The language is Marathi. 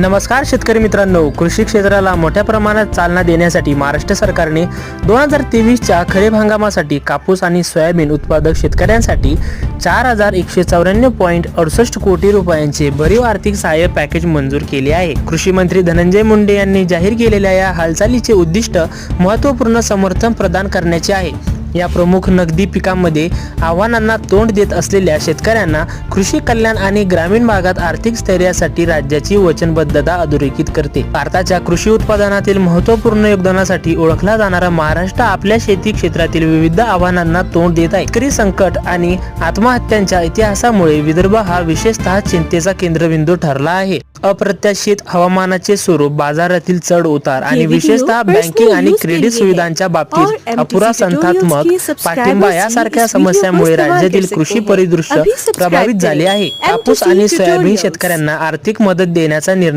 नमस्कार शेतकरी मित्रांनो कृषी क्षेत्राला मोठ्या प्रमाणात चालना देण्यासाठी महाराष्ट्र सरकारने दोन हजार तेवीसच्या खरीप हंगामासाठी कापूस आणि सोयाबीन उत्पादक शेतकऱ्यांसाठी चार हजार एकशे चौऱ्याण्णव पॉईंट अडुसष्ट कोटी रुपयांचे भरीव आर्थिक सहाय्य पॅकेज मंजूर केले आहे. कृषी मंत्री धनंजय मुंडे यांनी जाहीर केलेल्या या हालचालीचे उद्दिष्ट महत्त्वपूर्ण समर्थन प्रदान करण्याचे आहे. या प्रमुख नगदी पिकांमध्ये आव्हानांना तोंड देत असलेल्या शेतकऱ्यांना कृषी कल्याण आणि ग्रामीण भागात आर्थिक स्थैर्यासाठी राज्याची वचनबद्धता अधोरेखित करते. भारताच्या कृषी उत्पादनातील महत्त्वपूर्ण योगदानासाठी ओळखला जाणारा महाराष्ट्र आपल्या शेती क्षेत्रातील विविध आव्हानांना तोंड देत आहे. शेतकरी संकट आणि आत्महत्यांच्या इतिहासामुळे विदर्भ हा विशेषतः चिंतेचा केंद्रबिंदू ठरला आहे. अप्रत्याशित हवामानाचे स्वरूप बाजारातील चढ उतार आणि विशेषतः बँकिंग आणि क्रेडिट सुविधांच्या बाबतीत अपुरा tutorials संस्थात्मक के subscribers पाठिंबा यासारख्या समस्यांमुळे राज्यातील कृषी। परिदृश्य प्रभावित झाले। आहे कापूस आणि सोयाबीन. शेतकऱ्यांना आर्थिक मदत देण्याचा निर्णय